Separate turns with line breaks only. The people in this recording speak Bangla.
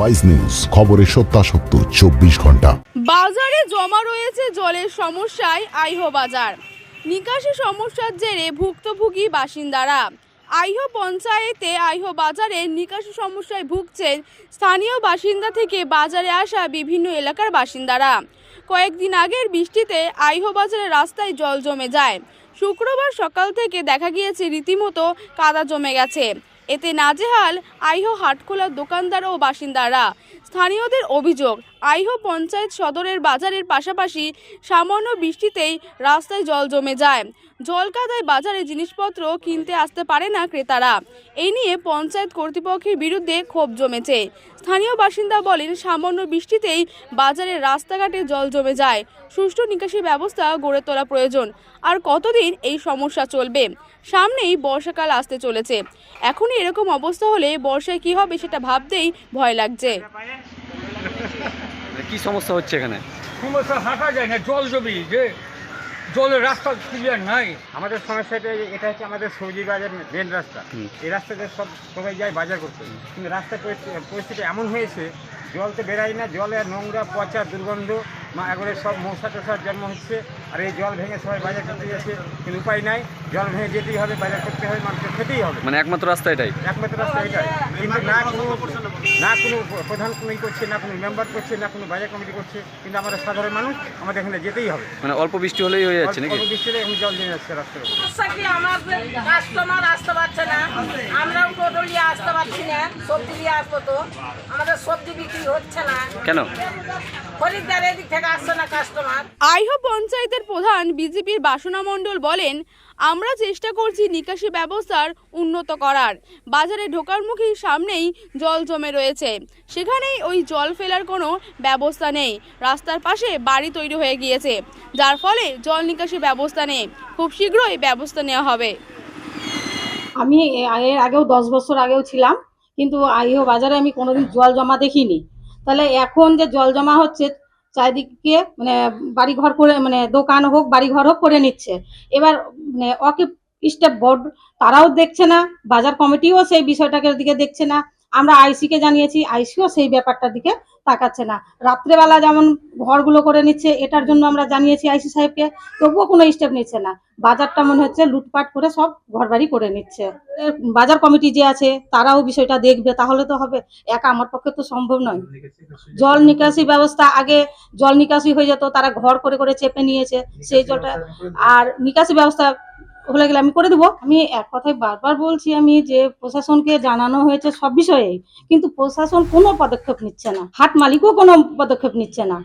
ওয়াইজ নিউজ খবরের সত্যাসত্য, চব্বিশ ঘণ্টা।
বাজারে জমা রয়েছে জলের সমস্যায় আইহো বাজার। নিকাশি সমস্যার জেরে ভুক্তভোগী বাসিন্দারা। আইহো পঞ্চায়েতে আইহো বাজারে নিকাশি সমস্যায় ভুগছেন স্থানীয় বাসিন্দা থেকে বাজারে আসা বিভিন্ন এলাকার বাসিন্দারা। কয়েকদিন আগের বৃষ্টিতে আইহো বাজারের রাস্তায় জল জমে যায়। শুক্রবার সকাল থেকে দেখা গিয়েছে রীতিমতো কাদা জমে গেছে। এতে নাজেহাল আইহো হাটখোলার দোকানদার ও বাসিন্দারা। স্থানীয়দের অভিযোগ, আইহো পঞ্চায়েত সদরের বাজারের পাশাপাশি সামান্য বৃষ্টিতেই রাস্তায় জল জমে যায়। জল কাদায় বাজারে জিনিসপত্র কিনতে আসতে পারে না ক্রেতারা। এই নিয়ে পঞ্চায়েত কর্তৃপক্ষের বিরুদ্ধে ক্ষোভ জমেছে। স্থানীয় বাসিন্দা বলেন সামান্য বৃষ্টিতেই বাজারের রাস্তাঘাটে জল জমে যায়। সুষ্ঠু নিকাশি ব্যবস্থা গড়ে তোলা প্রয়োজন। আর কতদিন এই সমস্যা চলবে? সামনেই বর্ষাকাল আসতে চলেছে। এখনই এরকম অবস্থা হলে বর্ষায় কি হবে সেটা ভাবতেই ভয় লাগছে।
কি সমস্যা হচ্ছে এখানে?
সমস্যা হাঁটা যায় না জল জমি যে জলের রাস্তা ক্লিয়ার নাই।
আমাদের সমস্যাটা এটা হচ্ছে আমাদের সবজি বাজার মেন রাস্তা। এই রাস্তাতে সব সবাই যায় বাজার করতে। কিন্তু রাস্তার পরিস্থিতি এমন হয়েছে জল তো বেরাই না জলে নোংরা পচা দুর্গন্ধ মা একবারে সব মশা টশার জন্ম হচ্ছে। আর এই জল ভেঙে সবাই বাজার করতে যাচ্ছে কিন্তু উপায় নাই। জল ভেঙে যেতেই হবে বাজার করতে হবে মানুষকে খেতেই হবে।
মানে একমাত্র রাস্তা এটাই।
একমাত্র রাস্তা এটাই। কিন্তু না কোনো না কোনো প্রধান কোনো করছে না কোনো মেম্বার করছে না কোনো বাজার কমিটি করছে কিন্তু আমরা সাধারণ মানুষ আমাদের এখানে যেতেই হবে।
মানে অল্প বৃষ্টি হলেই হয়ে যাচ্ছে নাকি?
অল্প বৃষ্টিতে এখন জল নিয়ে যাচ্ছে রাস্তার উপরে।
সমস্যা কি আমাদের কাস্টমার আসতে পারছে না আমরাও টোটো নিয়ে আসতে পারছি না সবজি নিয়ে আসব তো। আমাদের সবজি বিক্রি হচ্ছে না।
কেন?
খরিদ্দার এদিক থেকে আসছে না কাস্টমার
আইহো পঞ্চায়েতের প্রধান বিজেপির বাসনা মণ্ডল বলেন আমরা চেষ্টা করছি নিকাশি ব্যবস্থার উন্নত করার। বাজারে ঢোকার মুখী সামনেই জল জমে রয়েছে। সেখানেই ওই জল ফেলার কোনো ব্যবস্থা নেই। রাস্তার পাশে বাড়ি তৈরি হয়ে গিয়েছে। যার ফলে জল নিকাশি ব্যবস্থা নেই। খুব শীঘ্রই ব্যবস্থা নেওয়া হবে।
আমি এর আগেও দশ বছর আগেও ছিলাম, কিন্তু আইও বাজারে আমি কোনোদিন জল জমা দেখিনি। তাহলে এখন যে জল জমা হচ্ছে চারিদিকে মানে বাড়ি ঘর করে মানে দোকান হোক বাড়ি ঘর হোক করে নিচ্ছে। এবার মানে অকে স্টেপ বোর্ড তারাও দেখছে না, বাজার কমিটিও সেই বিষয়টাকে দিকে দেখছে না। আমরা আইসিকে জানিয়েছি, আইসিও সেই ব্যাপারটার দিকে তাকাচ্ছে না। রাত্রেবেলা যেমন ঘরগুলো করে নিচ্ছে, এটার জন্য আমরা জানিয়েছি আইসি সাহেবকে, তবুও কোনো স্টেপ নিচ্ছে না। বাজারটা মনে হচ্ছে লুটপাট করে সব ঘরবাড়ি করে নিচ্ছে। বাজার কমিটি যে আছে, তারাও বিষয়টা দেখবে, তাহলে তো হবে। একা আমার পক্ষে তো সম্ভব নয়। জল নিকাশি ব্যবস্থা, আগে জল নিকাশি হয়ে যেত, তারা ঘর করে করে চেপে নিয়েছে, সেই জলটা। আর নিকাশি ব্যবস্থা হলে গেলে আমি করে দেবো। আমি এক কথায় বারবার বলছি আমি যে প্রশাসনকে জানানো হয়েছে সব বিষয়ে কিন্তু প্রশাসন কোনো পদক্ষেপ নিচ্ছে না। হাট মালিকও কোনো পদক্ষেপ নিচ্ছে না।